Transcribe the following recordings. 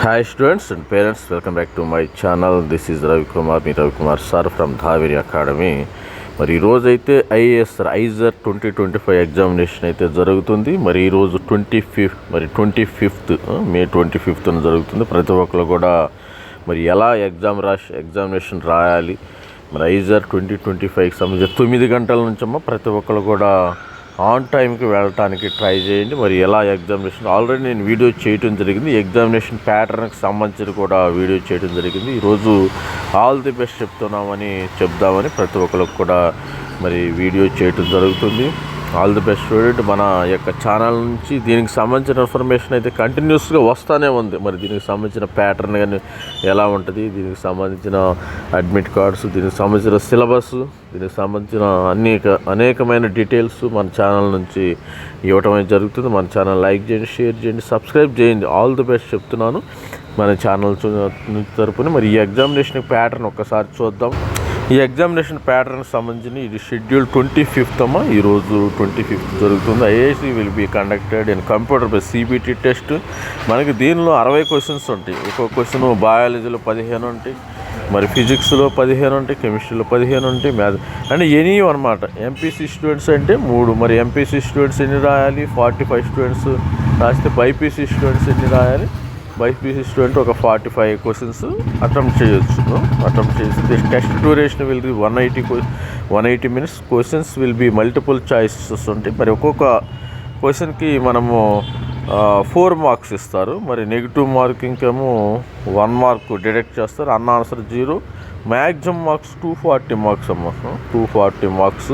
Hi students and parents welcome back to my channel this is Ravikumar me Ravikumar sir from Dhaveri academy మరి ఈరోజైతే IAS IISER twenty twenty five examination అయితే జరుగుతుంది. మరి ఈరోజు twenty fifth మరి twenty fifth May twenty ఫిఫ్త్న జరుగుతుంది. ప్రతి ఒక్కరు కూడా మరి ఎలా ఎగ్జామ్ రాసి ఎగ్జామినేషన్ రాయాలి? మరి ఐజర్ ట్వంటీ ట్వంటీ ఫైవ్కి సంబంధించి తొమ్మిది గంటల నుంచమ్మా ప్రతి ఒక్కరు కూడా ఆన్ టైంకి వెళ్ళటానికి ట్రై చేయండి. మరి ఎలా ఎగ్జామినేషన్ ఆల్రెడీ నేను వీడియో చేయటం జరిగింది. ఎగ్జామినేషన్ ప్యాటర్న్కి సంబంధించి కూడా వీడియో చేయడం జరిగింది. ఈరోజు ఆల్ ది బెస్ట్ చెప్తున్నామని చెప్దామని ప్రతి ఒక్కరికి కూడా మరి వీడియో చేయటం జరుగుతుంది. All the best student. మన యొక్క ఛానల్ నుంచి దీనికి సంబంధించిన ఇన్ఫర్మేషన్ అయితే కంటిన్యూస్గా వస్తూనే ఉంది. మరి దీనికి సంబంధించిన ప్యాటర్న్ కానీ ఎలా ఉంటుంది? దీనికి సంబంధించిన అడ్మిట్ కార్డ్స్ దీనికి సంబంధించిన సిలబస్ దీనికి సంబంధించిన అనేక అనేకమైన డీటెయిల్స్ మన ఛానల్ నుంచి ఇవ్వటం అనేది జరుగుతుంది. మన ఛానల్ లైక్ చేయండి షేర్ చేయండి సబ్స్క్రైబ్ చేయండి. ఆల్ ది బెస్ట్ చెప్తున్నాను. మన ఛానల్ తరపున మరి ఈ ఎగ్జామినేషన్ ప్యాటర్న్ ఒక్కసారి చూద్దాం. ఈ ఎగ్జామినేషన్ ప్యాటర్న్ సంబంధించిన ఇది షెడ్యూల్ ట్వంటీ ఫిఫ్త్ అమ్మా. ఈరోజు ట్వంటీ ఫిఫ్త్ జరుగుతుంది. IAC will be conducted in computer by CBT test. మనకి దీనిలో అరవై క్వశ్చన్స్ ఉంటాయి. ఒక్కొక్క క్వశ్చన్ బయాలజీలో పదిహేను ఉంటాయి. మరి ఫిజిక్స్లో పదిహేను ఉంటాయి. కెమిస్ట్రీలో పదిహేను ఉంటాయి. మ్యాథ్ అంటే ఎనీ అనమాట ఎంపీసీ స్టూడెంట్స్ అంటే మూడు. మరి ఎంపీసీ స్టూడెంట్స్ ఎన్ని రాయాలి? ఫార్టీ ఫైవ్ స్టూడెంట్స్ రాస్తే బైపీసీ స్టూడెంట్స్ ఎన్ని రాయాలి? బైపీసీ స్టూడెంట్ ఒక ఫార్టీ ఫైవ్ క్వశ్చన్స్ అటెంప్ట్ చేయొచ్చు అటెంప్ట్ చేసి test duration will be one eighty one eighty minutes. Questions will be multiple choices ఉంటాయి. మరి ఒక్కొక్క క్వశ్చన్కి మనము ఫోర్ మార్క్స్ ఇస్తారు. మరి నెగిటివ్ మార్క్ ఇంకేమో వన్ మార్క్ డిడక్ట్ చేస్తారు. అన్న answer zero. Maximum marks two forty marks అమ్మ. Two forty marks.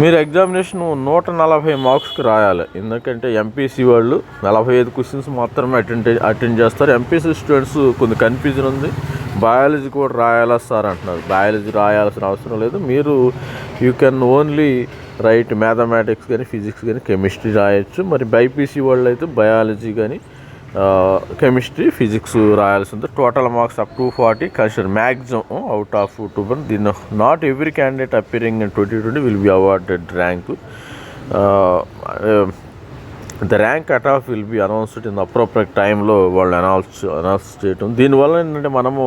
మీరు ఎగ్జామినేషన్ నూట నలభై మార్క్స్కి రాయాలి. ఎందుకంటే ఎంపీసీ వాళ్ళు నలభై ఐదు క్వశ్చన్స్ మాత్రమే అటెండ్ అటెండ్ చేస్తారు. ఎంపీసీ స్టూడెంట్స్ కొంచెం కన్ఫ్యూజన్ ఉంది. బయాలజీ కూడా రాయాలా సార్ అంటున్నారు. బయాలజీ రాయాల్సిన అవసరం లేదు. మీరు you can only write mathematics కానీ ఫిజిక్స్ కానీ కెమిస్ట్రీ రాయొచ్చు. మరి బైపీసీ వాళ్ళు అయితే బయాలజీ కానీ కెమిస్ట్రీ ఫిజిక్స్ రాయాల్సి ఉంది total marks up to forty consider maximum out of two one దీని not every candidate appearing in twenty twenty will be awarded rank the rank cut off will be announced in appropriate టైంలో వాళ్ళు announce announce చేయటం. దీనివల్ల ఏంటంటే మనము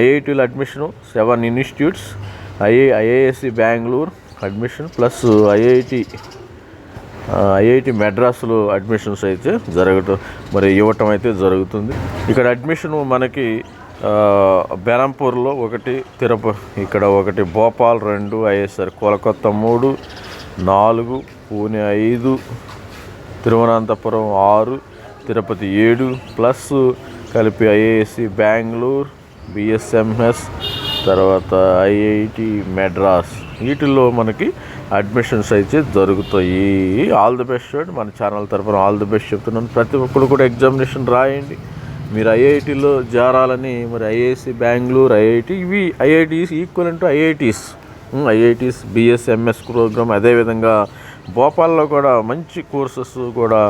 ఐఐటీలో admission seven institutes IA IISc Bengaluru admission plus IIT IIT మెడ్రాస్లో admissions అయితే జరగటం మరి ఇవ్వటం అయితే జరుగుతుంది. ఇక్కడ అడ్మిషన్ మనకి బెరంపూర్లో ఒకటి తిరుపతి ఇక్కడ ఒకటి భోపాల్ రెండు ఐఎస్ఆర్ కోలకత్తా మూడు నాలుగు పూణె ఐదు తిరువనంతపురం ఆరు తిరుపతి ఏడు ప్లస్ కలిపి ఐఏఎస్సి బెంగళూరు బిఎస్ఎంఎస్ తర్వాత ఐఐటి మెడ్రాస్. వీటిల్లో మనకి అడ్మిషన్స్ అయితే జరుగుతాయి. ఆల్ ది బెస్ట్ చూడండి మన ఛానల్ తరఫున ఆల్ ది బెస్ట్ చెప్తున్నాను. ప్రతి ఒక్కరు కూడా ఎగ్జామినేషన్ రాయండి. మీరు ఐఐటీలో చేరాలని మరి ఐఐసి బెంగళూరు ఐఐటి ఇవి IITs equal to IITs. IITs BSMS program అదేవిధంగా భోపాల్లో కూడా మంచి కోర్సెస్ కూడా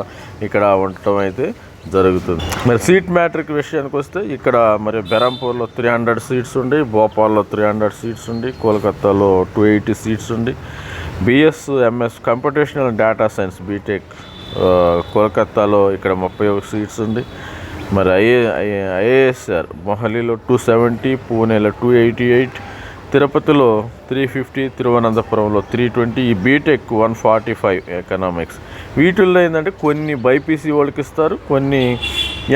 ఇక్కడ ఉండటం అయితే జరుగుతుంది. మరి సీట్ మ్యాట్రిక్ విషయానికి వస్తే ఇక్కడ మరి బెరంపూర్లో త్రీ హండ్రెడ్ సీట్స్ ఉండి భోపాల్లో త్రీ హండ్రెడ్ సీట్స్ ఉండి కోల్కత్తాలో టూ ఎయిటీ సీట్స్ ఉండి BS MS computational data science BTech కోల్కత్తాలో ఇక్కడ ముప్పై ఒక సీట్స్ ఉంది. మరి ఐఏ ఐఏఎస్ఆర్ మొహాలీలో టూ సెవెంటీ పూణేలో టూ ఎయిటీ ఎయిట్ తిరుపతిలో త్రీ ఫిఫ్టీ తిరువనంతపురంలో త్రీ ట్వంటీ ఈ BTech one forty five economics. వీటిల్లో ఏంటంటే కొన్ని బైపీసీ వాళ్ళకి ఇస్తారు కొన్ని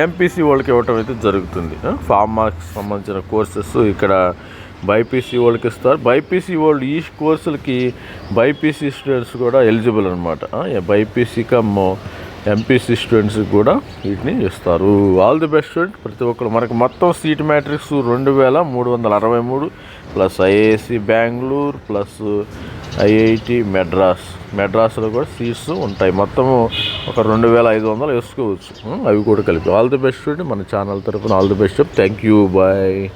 ఎంపీసీ వాళ్ళకి ఇవ్వటం అయితే జరుగుతుంది. ఫార్మాకి సంబంధించిన కోర్సెస్ ఇక్కడ బైపీసీ వాళ్ళకి ఇస్తారు. బైపీసీ వాళ్ళు ఈ కోర్సులకి బైపీసీ స్టూడెంట్స్ కూడా ఎలిజిబుల్ అనమాట బైపీసీ కమ్ ఎంపీసీ స్టూడెంట్స్కి కూడా వీటిని ఇస్తారు. All the best student. ప్రతి ఒక్కరు మనకు మొత్తం సీట్ మ్యాట్రిక్స్ రెండు వేల మూడు వందల అరవై మూడు plus IISc Bengaluru plus IIT Madras. మెడ్రాస్లో కూడా సీట్స్ ఉంటాయి. మొత్తము ఒక రెండు వేల ఐదు వందలు వేసుకోవచ్చు. అవి కూడా కలిపి. All the best student. మన ఛానల్ తరఫున all the best thank you bye.